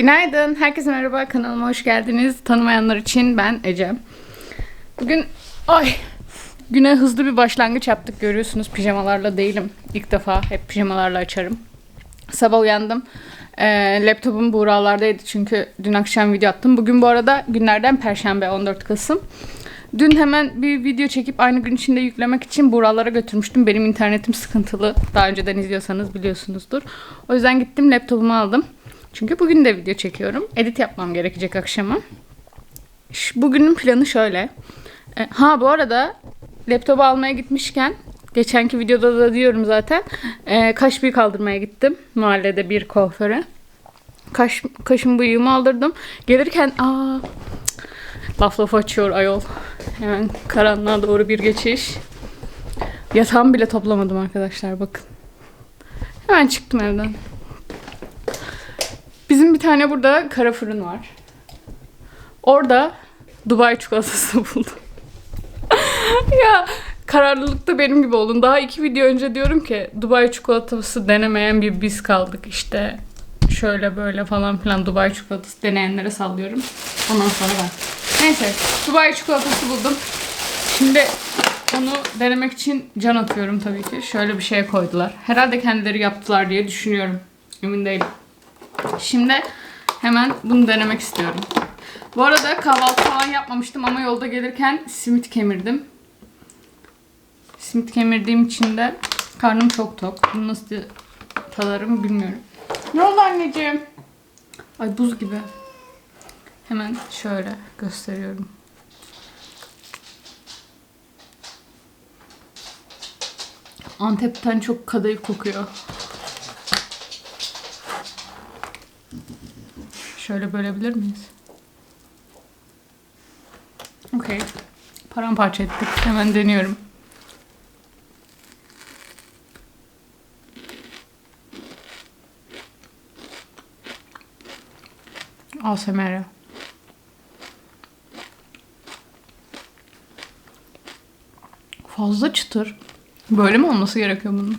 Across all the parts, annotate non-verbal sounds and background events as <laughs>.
Günaydın. Herkese merhaba. Kanalıma hoş geldiniz. Tanımayanlar için ben Ecem. Bugün ay güne hızlı bir başlangıç yaptık. Görüyorsunuz pijamalarla değilim. İlk defa hep pijamalarla açarım. Sabah uyandım. Ee, laptopum buralardaydı çünkü dün akşam video attım. Bugün bu arada günlerden Perşembe 14 Kasım. Dün hemen bir video çekip aynı gün içinde yüklemek için buralara götürmüştüm. Benim internetim sıkıntılı. Daha önceden izliyorsanız biliyorsunuzdur. O yüzden gittim laptopumu aldım. Çünkü bugün de video çekiyorum. Edit yapmam gerekecek akşama. Bugünün planı şöyle. E, Ha bu arada laptopu almaya gitmişken geçenki videoda da diyorum zaten e, kaş büyük kaldırmaya gittim. Mahallede bir kuaföre. Kaş, kaşım bıyığımı aldırdım. Gelirken aa laf laf açıyor ayol. Hemen karanlığa doğru bir geçiş. Yatağımı bile toplamadım arkadaşlar bakın. Hemen çıktım evden. Bizim bir tane burada kara fırın var. Orada Dubai çikolatası <laughs> buldum. ya kararlılıkta benim gibi olun. Daha iki video önce diyorum ki Dubai çikolatası denemeyen bir biz kaldık. İşte şöyle böyle falan filan Dubai çikolatası deneyenlere sallıyorum. Ondan sonra ben. Neyse Dubai çikolatası buldum. Şimdi onu denemek için can atıyorum tabii ki. Şöyle bir şeye koydular. Herhalde kendileri yaptılar diye düşünüyorum. Emin değilim. Şimdi hemen bunu denemek istiyorum. Bu arada kahvaltı falan yapmamıştım ama yolda gelirken simit kemirdim. Simit kemirdiğim için de karnım çok tok. Bunu nasıl tadarım bilmiyorum. Ne oldu anneciğim? Ay buz gibi. Hemen şöyle gösteriyorum. Antep'ten çok kadayıf kokuyor. Şöyle bölebilir miyiz? Okey. Paramparça ettik. Hemen deniyorum. ASMR. Fazla çıtır. Böyle mi olması gerekiyor bunun?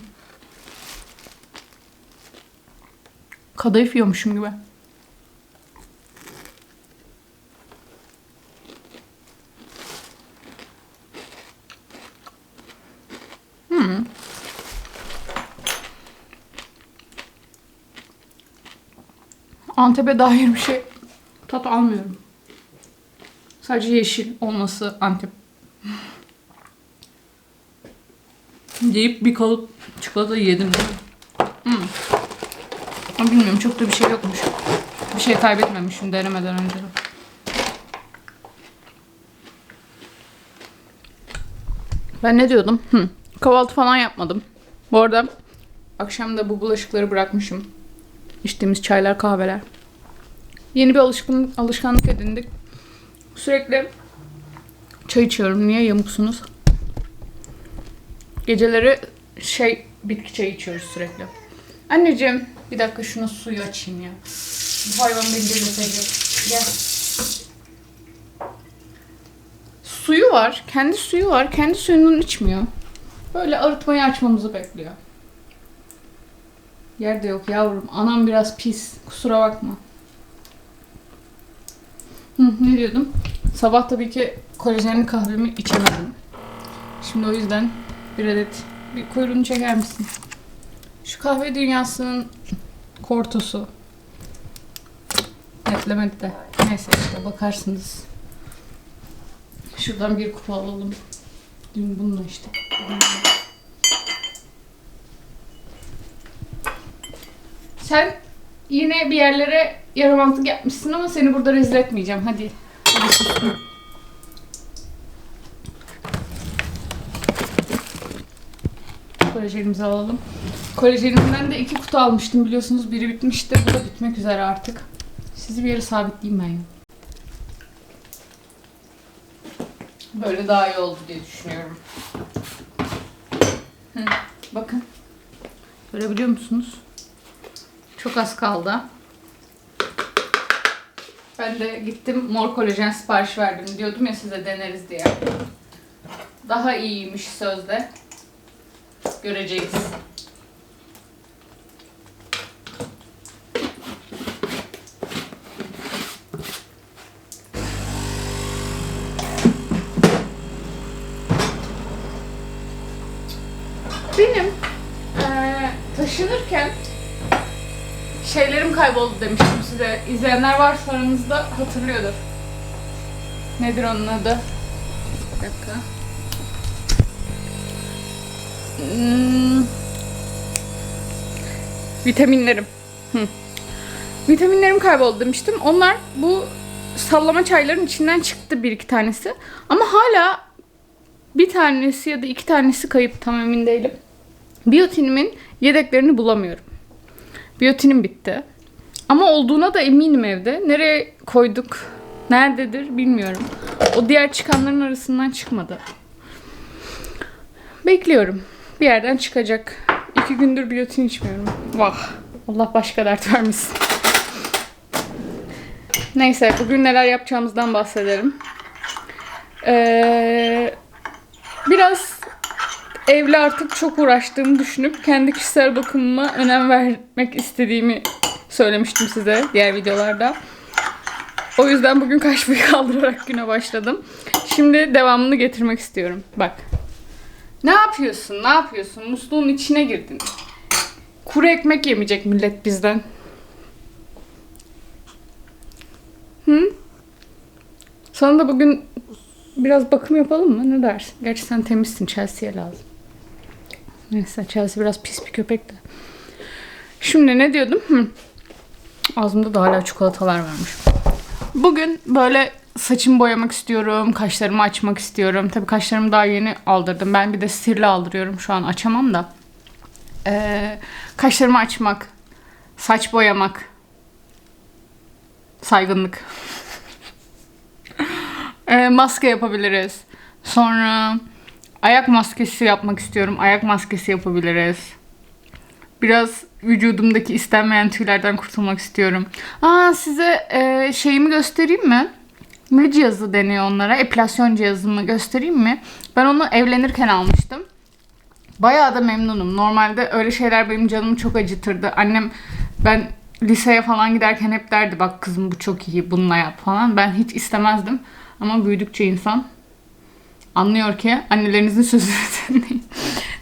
Kadayıf yiyormuşum gibi. Antep'e dair bir şey tat almıyorum. Sadece yeşil olması Antep. Deyip bir kalıp çikolata yedim? Hmm. Bilmiyorum çok da bir şey yokmuş. Bir şey kaybetmemişim denemeden önce de. Ben ne diyordum? Hı. Kahvaltı falan yapmadım. Bu arada akşam da bu bulaşıkları bırakmışım. İçtiğimiz çaylar, kahveler. Yeni bir alışkın, alışkanlık edindik. Sürekli çay içiyorum. Niye yamuksunuz? Geceleri şey bitki çayı içiyoruz sürekli. Anneciğim bir dakika şuna suyu açayım ya. Bu hayvan beni delirtecek. Gel. Suyu var. Kendi suyu var. Kendi suyundan içmiyor. Böyle arıtmayı açmamızı bekliyor. Yerde yok yavrum. Anam biraz pis. Kusura bakma. Hı, ne diyordum? Sabah tabii ki kolajenli kahvemi içemedim. Şimdi o yüzden bir adet bir kuyruğunu çeker misin? Şu kahve dünyasının kortosu. Netlemedi de. Neyse işte bakarsınız. Şuradan bir kupa alalım. Dün bununla işte. Sen yine bir yerlere yaramazlık yapmışsın ama seni burada rezil etmeyeceğim. Hadi. Hadi sustum. Kolajenimizi alalım. Kolajenimden de iki kutu almıştım biliyorsunuz. Biri bitmişti. Bu da bitmek üzere artık. Sizi bir yere sabitleyeyim ben ya. Böyle daha iyi oldu diye düşünüyorum. Hı, bakın. Görebiliyor musunuz? Çok az kaldı. Ben de gittim mor kolajen sipariş verdim. Diyordum ya size deneriz diye. Daha iyiymiş sözde. Göreceğiz. Kayboldu demiştim size. İzleyenler varsa aranızda hatırlıyordur. Nedir onun adı? Bir dakika. Hmm. Vitaminlerim. Hı. Vitaminlerim kayboldu demiştim. Onlar bu sallama çayların içinden çıktı bir iki tanesi. Ama hala bir tanesi ya da iki tanesi kayıp tam emin değilim. Biyotinimin yedeklerini bulamıyorum. Biyotinim bitti. Ama olduğuna da eminim evde. Nereye koyduk, nerededir bilmiyorum. O diğer çıkanların arasından çıkmadı. Bekliyorum. Bir yerden çıkacak. İki gündür biyotin içmiyorum. Vah. Allah başka dert vermesin. Neyse bugün neler yapacağımızdan bahsedelim. Ee, biraz evle artık çok uğraştığımı düşünüp kendi kişisel bakımıma önem vermek istediğimi söylemiştim size diğer videolarda. O yüzden bugün kaşmayı <laughs> kaldırarak güne başladım. Şimdi devamını getirmek istiyorum. Bak. Ne yapıyorsun? Ne yapıyorsun? Musluğun içine girdin. Kuru ekmek yemeyecek millet bizden. Hı? Sana da bugün biraz bakım yapalım mı? Ne dersin? Gerçi sen temizsin. Chelsea'ye lazım. Neyse Chelsea biraz pis bir köpek de. Şimdi ne diyordum? Hı. Ağzımda da hala çikolatalar varmış. Bugün böyle saçımı boyamak istiyorum. Kaşlarımı açmak istiyorum. Tabii kaşlarımı daha yeni aldırdım. Ben bir de sihirli aldırıyorum. Şu an açamam da. Ee, kaşlarımı açmak. Saç boyamak. Saygınlık. Ee, maske yapabiliriz. Sonra ayak maskesi yapmak istiyorum. Ayak maskesi yapabiliriz. Biraz vücudumdaki istenmeyen tüylerden kurtulmak istiyorum. Aa size e, şeyimi göstereyim mi? Ne cihazı deniyor onlara? Epilasyon cihazımı göstereyim mi? Ben onu evlenirken almıştım. Bayağı da memnunum. Normalde öyle şeyler benim canımı çok acıtırdı. Annem ben liseye falan giderken hep derdi bak kızım bu çok iyi bununla yap falan. Ben hiç istemezdim. Ama büyüdükçe insan anlıyor ki annelerinizin sözünü <laughs> dinleyin.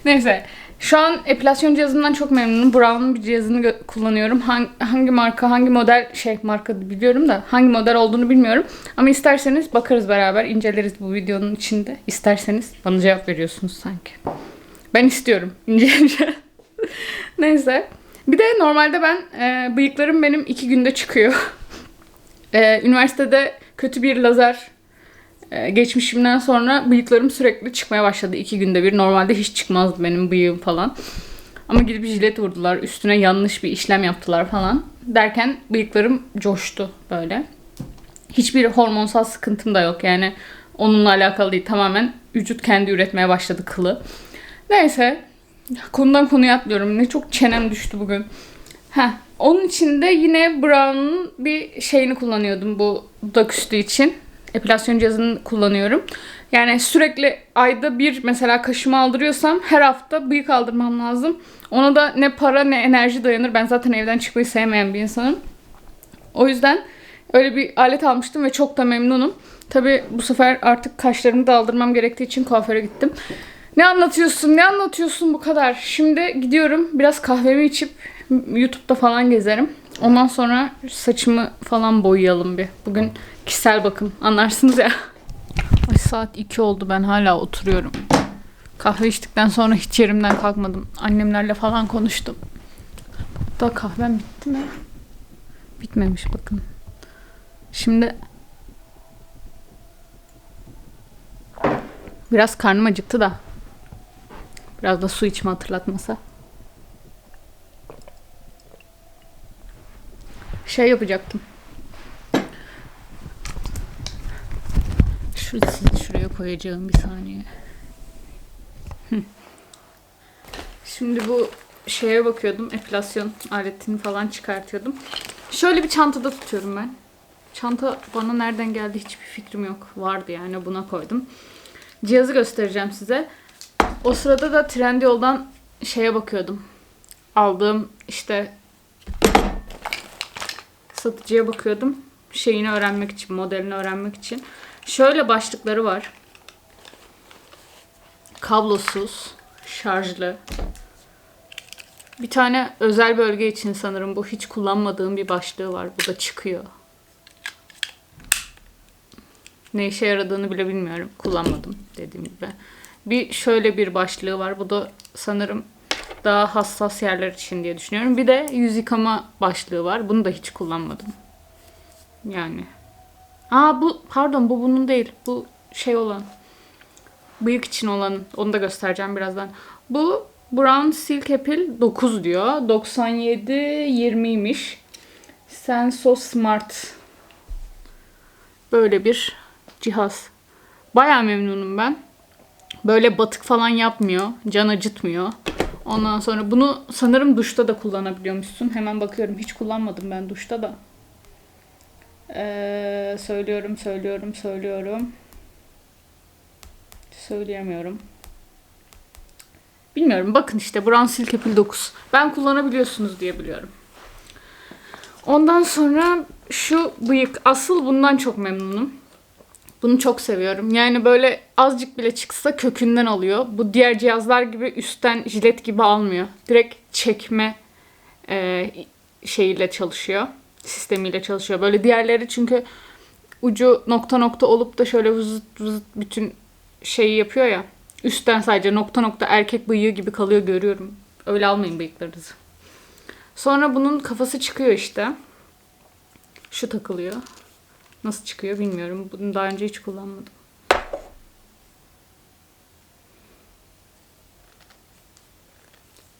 Neyse. Şu an epilasyon cihazımdan çok memnunum. Brown'un bir cihazını kullanıyorum. Hangi, hangi marka, hangi model şey marka biliyorum da hangi model olduğunu bilmiyorum. Ama isterseniz bakarız beraber, inceleriz bu videonun içinde. İsterseniz bana cevap veriyorsunuz sanki. Ben istiyorum <laughs> inceleyeceğim. Neyse. Bir de normalde ben e, bıyıklarım benim iki günde çıkıyor. <laughs> E, üniversitede kötü bir lazer e, geçmişimden sonra bıyıklarım sürekli çıkmaya başladı iki günde bir. Normalde hiç çıkmazdı benim bıyığım falan. Ama gidip jilet vurdular. Üstüne yanlış bir işlem yaptılar falan. Derken bıyıklarım coştu böyle. Hiçbir hormonsal sıkıntım da yok. Yani onunla alakalı değil. Tamamen vücut kendi üretmeye başladı kılı. Neyse. Konudan konuya atlıyorum. Ne çok çenem düştü bugün. Heh. Onun için de yine Brown'un bir şeyini kullanıyordum bu dudak üstü için. Epilasyon cihazını kullanıyorum. Yani sürekli ayda bir mesela kaşımı aldırıyorsam her hafta bıyık aldırmam lazım. Ona da ne para ne enerji dayanır. Ben zaten evden çıkmayı sevmeyen bir insanım. O yüzden öyle bir alet almıştım ve çok da memnunum. Tabi bu sefer artık kaşlarımı da aldırmam gerektiği için kuaföre gittim. Ne anlatıyorsun? Ne anlatıyorsun bu kadar? Şimdi gidiyorum biraz kahvemi içip YouTube'da falan gezerim. Ondan sonra saçımı falan boyayalım bir. Bugün kişisel bakım anlarsınız ya. Ay saat 2 oldu ben hala oturuyorum. Kahve içtikten sonra hiç yerimden kalkmadım. Annemlerle falan konuştum. Da kahvem bitti mi? Bitmemiş bakın. Şimdi biraz karnım acıktı da. Biraz da su içme hatırlatmasa. Şey yapacaktım. Şu sizi şuraya koyacağım bir saniye. Şimdi bu şeye bakıyordum. Epilasyon aletini falan çıkartıyordum. Şöyle bir çantada tutuyorum ben. Çanta bana nereden geldi hiçbir fikrim yok. Vardı yani buna koydum. Cihazı göstereceğim size. O sırada da Trendyol'dan şeye bakıyordum. Aldığım işte satıcıya bakıyordum. Şeyini öğrenmek için, modelini öğrenmek için. Şöyle başlıkları var. Kablosuz, şarjlı. Bir tane özel bölge için sanırım bu hiç kullanmadığım bir başlığı var. Bu da çıkıyor. Ne işe yaradığını bile bilmiyorum. Kullanmadım dediğim gibi. Bir şöyle bir başlığı var. Bu da sanırım daha hassas yerler için diye düşünüyorum. Bir de yüz yıkama başlığı var. Bunu da hiç kullanmadım. Yani. Aa bu pardon bu bunun değil. Bu şey olan. Bıyık için olan. Onu da göstereceğim birazdan. Bu Brown Silk Appeal 9 diyor. 97 20'ymiş. Senso Smart. Böyle bir cihaz. Baya memnunum ben. Böyle batık falan yapmıyor. Can acıtmıyor. Ondan sonra bunu sanırım duşta da kullanabiliyormuşsun. Hemen bakıyorum. Hiç kullanmadım ben duşta da. Ee, söylüyorum, söylüyorum, söylüyorum. Söyleyemiyorum. Bilmiyorum. Bakın işte Brown Silk Appeal 9. Ben kullanabiliyorsunuz diye biliyorum. Ondan sonra şu bıyık. Asıl bundan çok memnunum. Bunu çok seviyorum. Yani böyle azıcık bile çıksa kökünden alıyor. Bu diğer cihazlar gibi üstten jilet gibi almıyor. Direkt çekme e, şeyiyle çalışıyor. Sistemiyle çalışıyor. Böyle diğerleri çünkü ucu nokta nokta olup da şöyle vızıt vızıt bütün şeyi yapıyor ya. Üstten sadece nokta nokta erkek bıyığı gibi kalıyor görüyorum. Öyle almayın bıyıklarınızı. Sonra bunun kafası çıkıyor işte. Şu takılıyor. Nasıl çıkıyor bilmiyorum. Bunu daha önce hiç kullanmadım.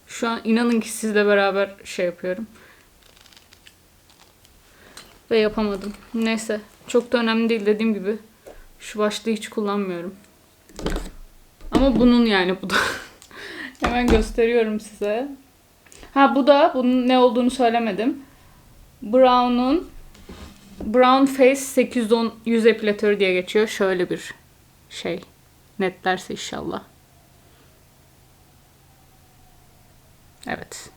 Şu an inanın ki sizle beraber şey yapıyorum. Ve yapamadım. Neyse. Çok da önemli değil dediğim gibi. Şu başlığı hiç kullanmıyorum. Ama bunun yani bu da. <laughs> Hemen gösteriyorum size. Ha bu da bunun ne olduğunu söylemedim. Brown'un Brown Face 810 yüz epilatörü diye geçiyor. Şöyle bir şey. Netlerse inşallah. Evet.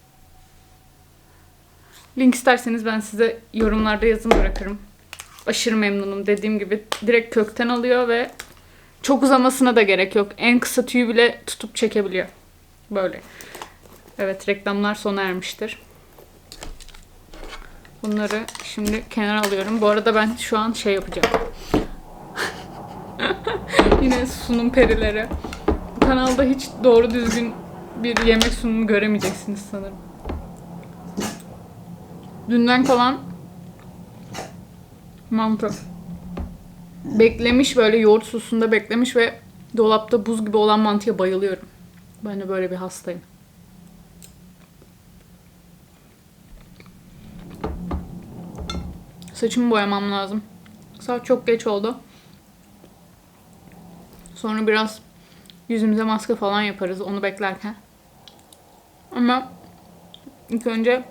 Link isterseniz ben size yorumlarda yazın bırakırım. Aşırı memnunum. Dediğim gibi direkt kökten alıyor ve çok uzamasına da gerek yok. En kısa tüyü bile tutup çekebiliyor. Böyle. Evet reklamlar sona ermiştir. Bunları şimdi kenara alıyorum. Bu arada ben şu an şey yapacağım. <laughs> Yine sunum perileri. Bu kanalda hiç doğru düzgün bir yemek sunumu göremeyeceksiniz sanırım. Dünden kalan mantı. Beklemiş böyle yoğurt sosunda beklemiş ve dolapta buz gibi olan mantıya bayılıyorum. Ben de böyle bir hastayım. Saçımı boyamam lazım. Saat çok geç oldu. Sonra biraz yüzümüze maske falan yaparız onu beklerken. Ama ilk önce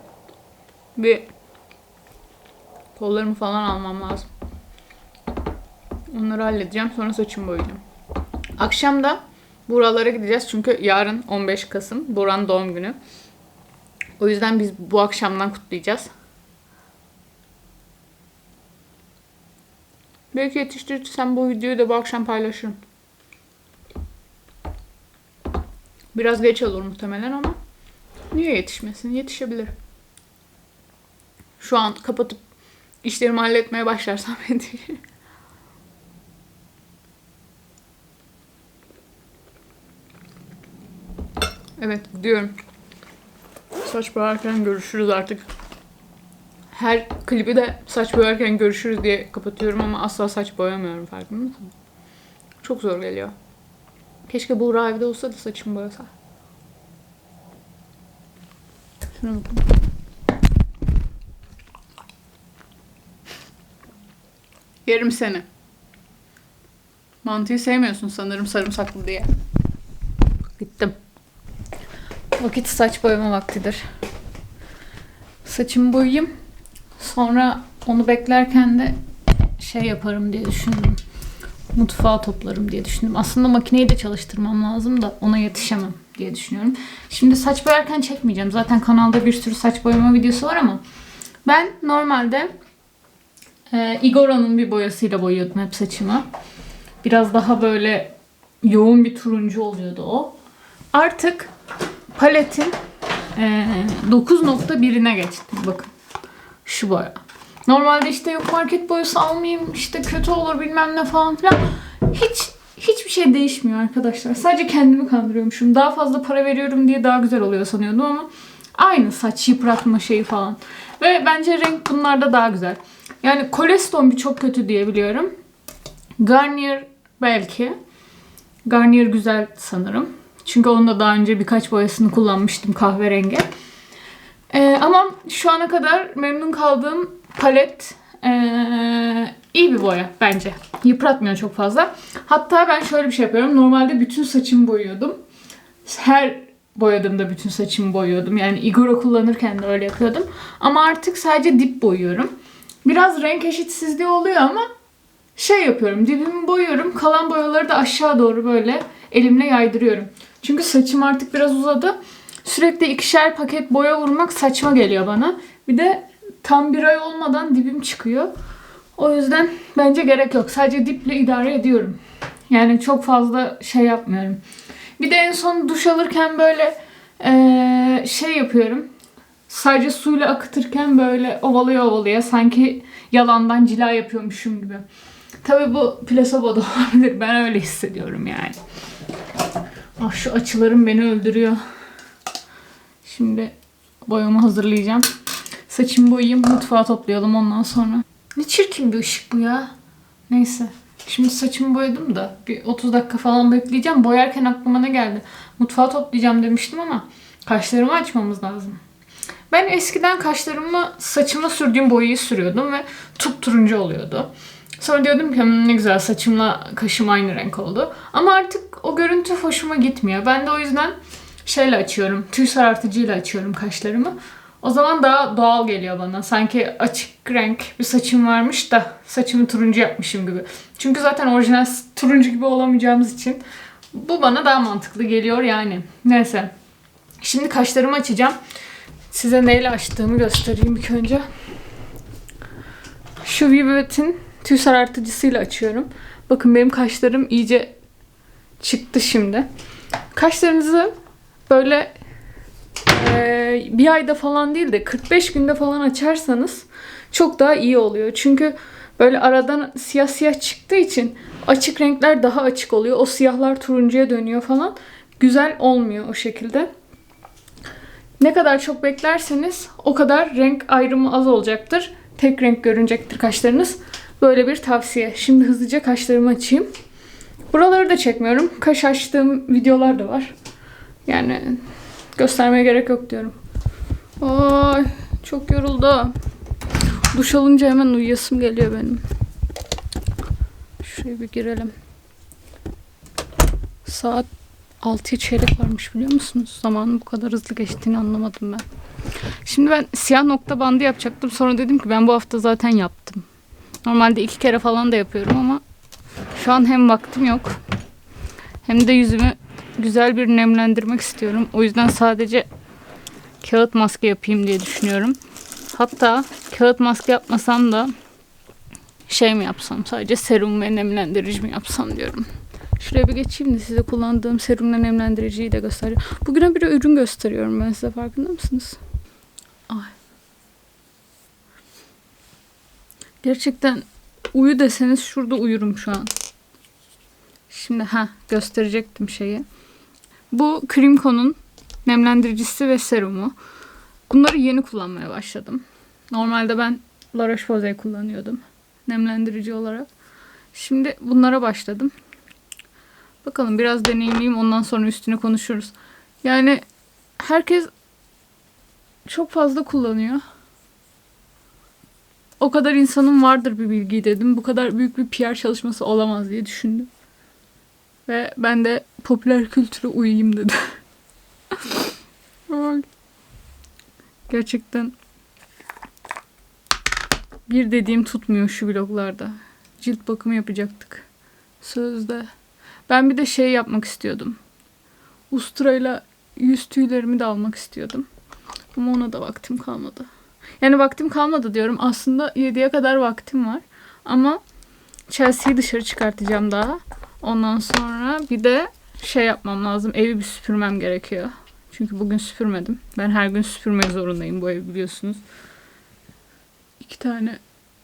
bir kollarımı falan almam lazım. Onları halledeceğim. Sonra saçımı boyayacağım. Akşam da buralara gideceğiz. Çünkü yarın 15 Kasım. Buran doğum günü. O yüzden biz bu akşamdan kutlayacağız. Belki yetiştirirsem bu videoyu da bu akşam paylaşırım. Biraz geç olur muhtemelen ama niye yetişmesin? Yetişebilir. Şu an kapatıp işlerimi halletmeye başlarsam <laughs> yetişir. Evet gidiyorum. Saç boyarken görüşürüz artık. Her klibi de saç boyarken görüşürüz diye kapatıyorum ama asla saç boyamıyorum farkında mısın? Çok zor geliyor. Keşke Buğra evde olsa da saçımı boyasa. Şuna bakın. Yerim seni. Mantıyı sevmiyorsun sanırım sarımsaklı diye. Gittim. Vakit saç boyama vaktidir. Saçımı boyayayım. Sonra onu beklerken de şey yaparım diye düşündüm. Mutfağı toplarım diye düşündüm. Aslında makineyi de çalıştırmam lazım da ona yetişemem diye düşünüyorum. Şimdi saç boyarken çekmeyeceğim. Zaten kanalda bir sürü saç boyama videosu var ama ben normalde e, Igora'nın bir boyasıyla boyuyordum hep saçımı. Biraz daha böyle yoğun bir turuncu oluyordu o. Artık paletin Ee, 9.1'ine geçtim bakın. Şu boya. Normalde işte yok market boyası almayayım işte kötü olur bilmem ne falan filan. Hiç hiçbir şey değişmiyor arkadaşlar. Sadece kendimi kandırıyormuşum. Daha fazla para veriyorum diye daha güzel oluyor sanıyordum ama aynı saç yıpratma şeyi falan. Ve bence renk bunlarda daha güzel. Yani Coleston bir çok kötü diye biliyorum. Garnier belki. Garnier güzel sanırım. Çünkü onun da daha önce birkaç boyasını kullanmıştım kahverengi. Ee, ama şu ana kadar memnun kaldığım palet ee, iyi bir boya bence. Yıpratmıyor çok fazla. Hatta ben şöyle bir şey yapıyorum. Normalde bütün saçımı boyuyordum. Her boyadığımda bütün saçımı boyuyordum. Yani Igora kullanırken de öyle yapıyordum. Ama artık sadece dip boyuyorum. Biraz renk eşitsizliği oluyor ama şey yapıyorum. Dibimi boyuyorum. Kalan boyaları da aşağı doğru böyle elimle yaydırıyorum. Çünkü saçım artık biraz uzadı. Sürekli ikişer paket boya vurmak saçma geliyor bana. Bir de tam bir ay olmadan dibim çıkıyor. O yüzden bence gerek yok. Sadece diple idare ediyorum. Yani çok fazla şey yapmıyorum. Bir de en son duş alırken böyle eee, şey yapıyorum. Sadece suyla akıtırken böyle ovalaya ovalaya sanki yalandan cila yapıyormuşum gibi. Tabii bu plasebo da <laughs> olabilir. Ben öyle hissediyorum yani. Ah şu açılarım beni öldürüyor. Şimdi boyamı hazırlayacağım. Saçımı boyayayım, mutfağa toplayalım ondan sonra. Ne çirkin bir ışık bu ya. Neyse. Şimdi saçımı boyadım da bir 30 dakika falan bekleyeceğim. Boyarken aklıma ne geldi? Mutfağa toplayacağım demiştim ama kaşlarımı açmamız lazım. Ben eskiden kaşlarımı saçıma sürdüğüm boyayı sürüyordum ve turuncu oluyordu. Sonra diyordum ki "Hmm, ne güzel saçımla kaşım aynı renk oldu. Ama artık o görüntü hoşuma gitmiyor. Ben de o yüzden şeyle açıyorum. Tüy sarartıcıyla açıyorum kaşlarımı. O zaman daha doğal geliyor bana. Sanki açık renk bir saçım varmış da saçımı turuncu yapmışım gibi. Çünkü zaten orijinal turuncu gibi olamayacağımız için bu bana daha mantıklı geliyor yani. Neyse. Şimdi kaşlarımı açacağım. Size neyle açtığımı göstereyim ilk önce. Şu Vivet'in tüy sarartıcısıyla açıyorum. Bakın benim kaşlarım iyice çıktı şimdi. Kaşlarınızı böyle eee, bir ayda falan değil de 45 günde falan açarsanız çok daha iyi oluyor. Çünkü böyle aradan siyah siyah çıktığı için açık renkler daha açık oluyor. O siyahlar turuncuya dönüyor falan. Güzel olmuyor o şekilde. Ne kadar çok beklerseniz o kadar renk ayrımı az olacaktır. Tek renk görünecektir kaşlarınız. Böyle bir tavsiye. Şimdi hızlıca kaşlarımı açayım. Buraları da çekmiyorum. Kaş açtığım videolar da var. Yani göstermeye gerek yok diyorum. Ay çok yoruldum. Duş alınca hemen uyuyasım geliyor benim. Şuraya bir girelim. Saat 6'ya çeyrek varmış biliyor musunuz? Zamanın bu kadar hızlı geçtiğini anlamadım ben. Şimdi ben siyah nokta bandı yapacaktım. Sonra dedim ki ben bu hafta zaten yaptım. Normalde iki kere falan da yapıyorum ama şu an hem vaktim yok hem de yüzümü güzel bir nemlendirmek istiyorum. O yüzden sadece kağıt maske yapayım diye düşünüyorum. Hatta kağıt maske yapmasam da şey mi yapsam sadece serum ve nemlendirici mi yapsam diyorum. Şuraya bir geçeyim de size kullandığım serum ve nemlendiriciyi de göstereyim. Bugüne bir ürün gösteriyorum ben size farkında mısınız? Ay. Gerçekten uyu deseniz şurada uyurum şu an. Şimdi ha gösterecektim şeyi. Bu Krimko'nun nemlendiricisi ve serumu. Bunları yeni kullanmaya başladım. Normalde ben La Roche-Posay kullanıyordum nemlendirici olarak. Şimdi bunlara başladım. Bakalım biraz deneyimleyeyim ondan sonra üstüne konuşuruz. Yani herkes çok fazla kullanıyor. O kadar insanın vardır bir bilgi dedim. Bu kadar büyük bir PR çalışması olamaz diye düşündüm. Ve ben de popüler kültüre uyuyayım dedim. Gerçekten bir dediğim tutmuyor şu vloglarda. Cilt bakımı yapacaktık. Sözde. Ben bir de şey yapmak istiyordum. Usturayla yüz tüylerimi de almak istiyordum. Ama ona da vaktim kalmadı. Yani vaktim kalmadı diyorum. Aslında 7'ye kadar vaktim var. Ama Chelsea'yi dışarı çıkartacağım daha. Ondan sonra bir de şey yapmam lazım. Evi bir süpürmem gerekiyor. Çünkü bugün süpürmedim. Ben her gün süpürmek zorundayım bu ev biliyorsunuz. İki tane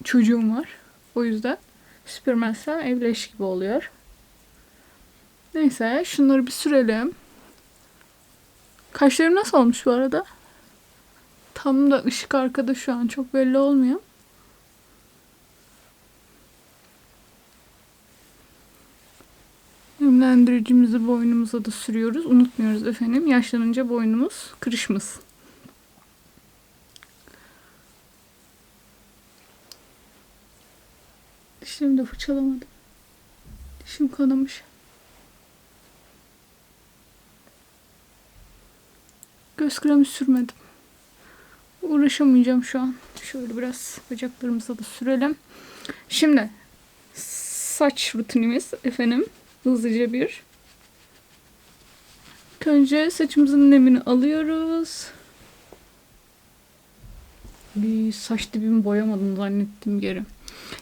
çocuğum var. O yüzden süpürmezsem ev leş gibi oluyor. Neyse şunları bir sürelim. Kaşlarım nasıl olmuş bu arada? Tam da ışık arkada şu an çok belli olmuyor. Nemlendiricimizi boynumuza da sürüyoruz. Unutmuyoruz efendim. Yaşlanınca boynumuz kırışmasın. Dişlerimi de fırçalamadım. Dişim kanamış. Göz kremi sürmedim. Uğraşamayacağım şu an. Şöyle biraz bacaklarımıza da sürelim. Şimdi saç rutinimiz efendim. Hızlıca bir. Önce saçımızın nemini alıyoruz. Bir saç dibimi boyamadım zannettim geri.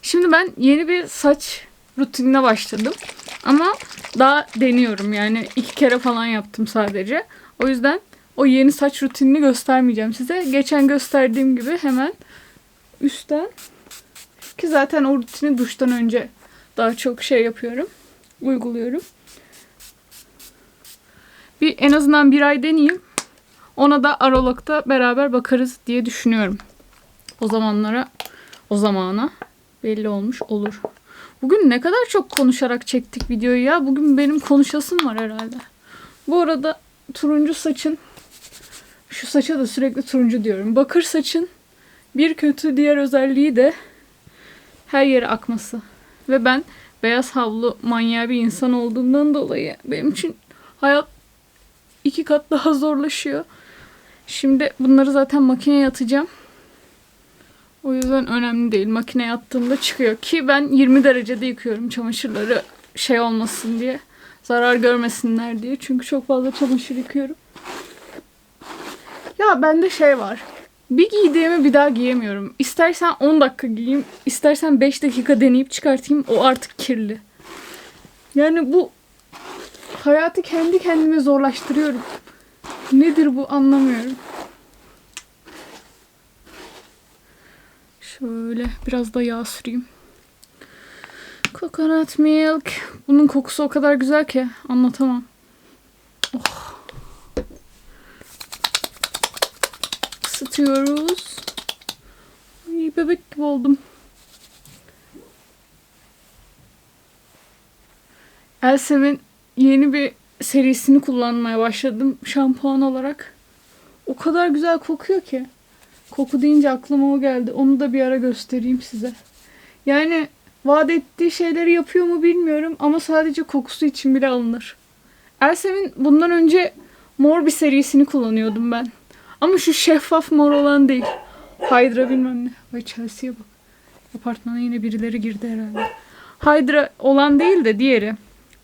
Şimdi ben yeni bir saç rutinine başladım. Ama daha deniyorum yani iki kere falan yaptım sadece. O yüzden o yeni saç rutinini göstermeyeceğim size. Geçen gösterdiğim gibi hemen üstten ki zaten o rutini duştan önce daha çok şey yapıyorum. Uyguluyorum. Bir en azından bir ay deneyeyim. Ona da Aralık'ta beraber bakarız diye düşünüyorum. O zamanlara, o zamana belli olmuş olur. Bugün ne kadar çok konuşarak çektik videoyu ya. Bugün benim konuşasım var herhalde. Bu arada turuncu saçın şu saça da sürekli turuncu diyorum. Bakır saçın bir kötü diğer özelliği de her yere akması. Ve ben beyaz havlu manyağı bir insan olduğumdan dolayı benim için hayat iki kat daha zorlaşıyor. Şimdi bunları zaten makineye atacağım. O yüzden önemli değil. Makineye attığımda çıkıyor. Ki ben 20 derecede yıkıyorum çamaşırları şey olmasın diye. Zarar görmesinler diye. Çünkü çok fazla çamaşır yıkıyorum. Ya bende şey var. Bir giydiğimi bir daha giyemiyorum. İstersen 10 dakika giyeyim, istersen 5 dakika deneyip çıkartayım. O artık kirli. Yani bu hayatı kendi kendime zorlaştırıyorum. Nedir bu anlamıyorum. Şöyle biraz da yağ süreyim. Coconut milk. Bunun kokusu o kadar güzel ki anlatamam. Oh. Isıtıyoruz. Ay, bebek gibi oldum. Elsem'in yeni bir serisini kullanmaya başladım şampuan olarak. O kadar güzel kokuyor ki. Koku deyince aklıma o geldi. Onu da bir ara göstereyim size. Yani vaat ettiği şeyleri yapıyor mu bilmiyorum ama sadece kokusu için bile alınır. Elsem'in bundan önce mor bir serisini kullanıyordum ben. Ama şu şeffaf mor olan değil. Hydra bilmem ne. Vay Chelsea'ye bak. Apartmana yine birileri girdi herhalde. Hydra olan değil de diğeri.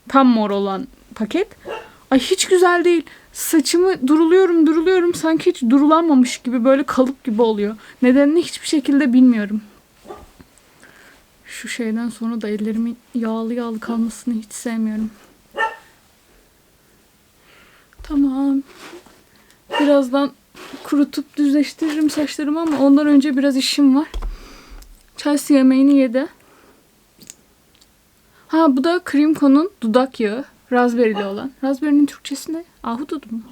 Tam mor olan paket. Ay hiç güzel değil. Saçımı duruluyorum duruluyorum sanki hiç durulanmamış gibi böyle kalıp gibi oluyor. Nedenini hiçbir şekilde bilmiyorum. Şu şeyden sonra da ellerimin yağlı yağlı kalmasını hiç sevmiyorum. Tamam. Birazdan kurutup düzleştiririm saçlarımı ama ondan önce biraz işim var. Chelsea yemeğini yedi. Ha bu da Creamco'nun dudak yağı. Raspberry'li olan. Raspberry'nin Türkçesi ne? Ahududu mu?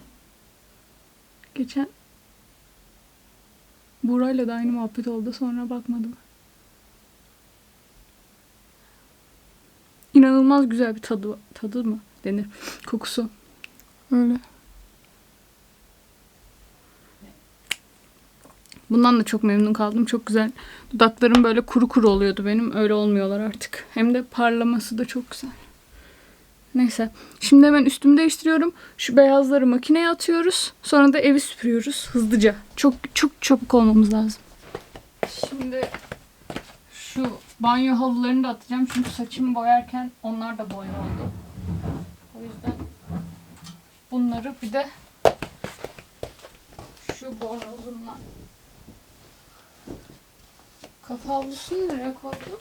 Geçen Burayla da aynı muhabbet oldu. Sonra bakmadım. İnanılmaz güzel bir tadı tadı mı denir? Kokusu. Öyle. Bundan da çok memnun kaldım. Çok güzel. Dudaklarım böyle kuru kuru oluyordu benim. Öyle olmuyorlar artık. Hem de parlaması da çok güzel. Neyse. Şimdi hemen üstümü değiştiriyorum. Şu beyazları makineye atıyoruz. Sonra da evi süpürüyoruz hızlıca. Çok çok çabuk olmamız lazım. Şimdi şu banyo halılarını da atacağım. Çünkü saçımı boyarken onlar da boya oldu. O yüzden bunları bir de şu bornozumla kafa havlusunu nereye koydum?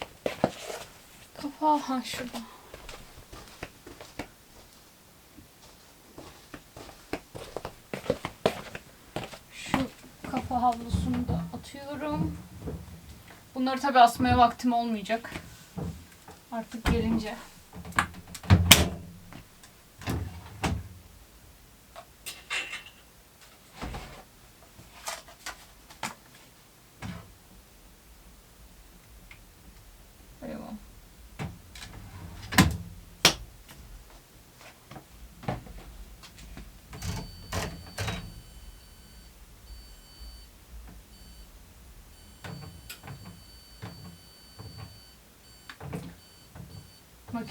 Kafa ha şurada. Kapı havlusunu da atıyorum. Bunları tabi asmaya vaktim olmayacak. Artık gelince.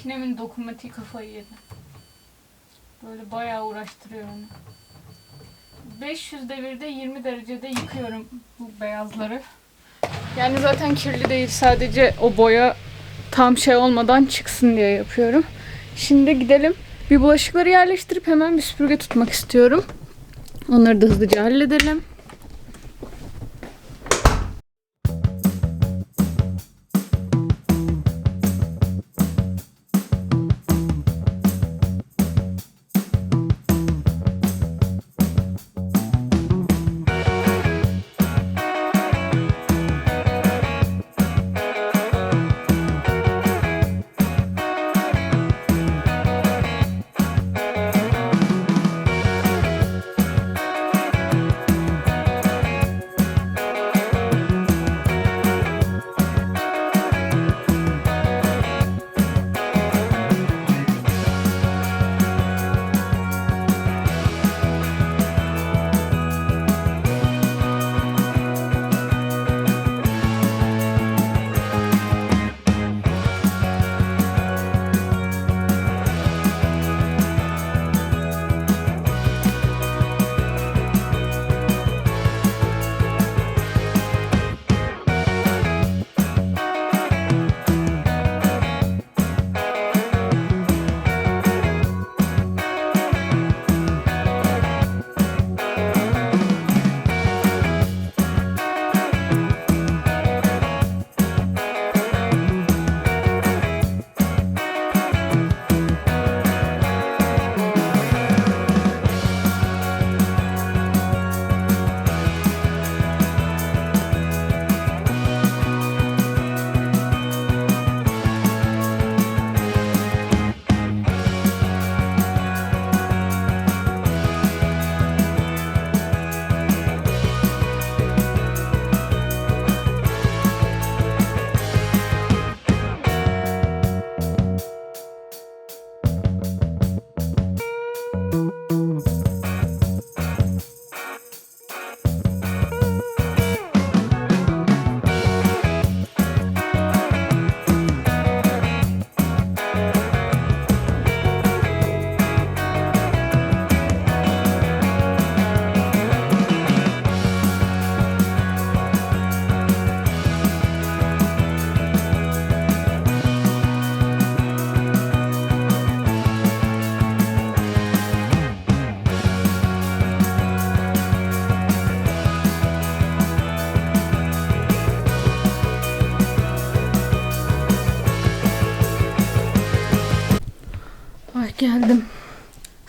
Makinemin dokunmatiği kafayı yedi. Böyle bayağı uğraştırıyor onu. 500 devirde 20 derecede yıkıyorum bu beyazları. Yani zaten kirli değil sadece o boya tam şey olmadan çıksın diye yapıyorum. Şimdi gidelim bir bulaşıkları yerleştirip hemen bir süpürge tutmak istiyorum. Onları da hızlıca halledelim.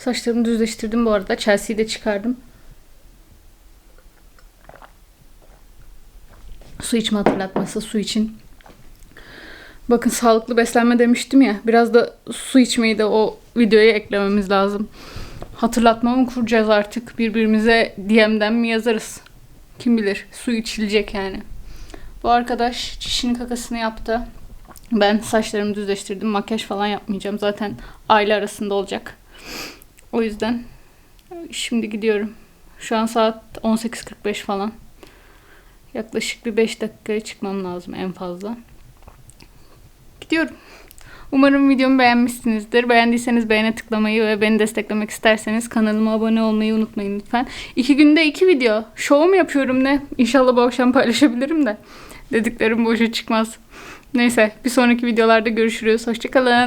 Saçlarımı düzleştirdim bu arada. Chelsea'yi de çıkardım. Su içme hatırlatması su için. Bakın sağlıklı beslenme demiştim ya. Biraz da su içmeyi de o videoya eklememiz lazım. Hatırlatma mı kuracağız artık? Birbirimize DM'den mi yazarız? Kim bilir. Su içilecek yani. Bu arkadaş çişini kakasını yaptı. Ben saçlarımı düzleştirdim. Makyaj falan yapmayacağım. Zaten aile arasında olacak. O yüzden şimdi gidiyorum. Şu an saat 18.45 falan. Yaklaşık bir 5 dakikaya çıkmam lazım en fazla. Gidiyorum. Umarım videomu beğenmişsinizdir. Beğendiyseniz beğene tıklamayı ve beni desteklemek isterseniz kanalıma abone olmayı unutmayın lütfen. İki günde iki video. Show mu yapıyorum ne? İnşallah bu akşam paylaşabilirim de. Dediklerim boşa çıkmaz. Neyse bir sonraki videolarda görüşürüz. Hoşçakalın.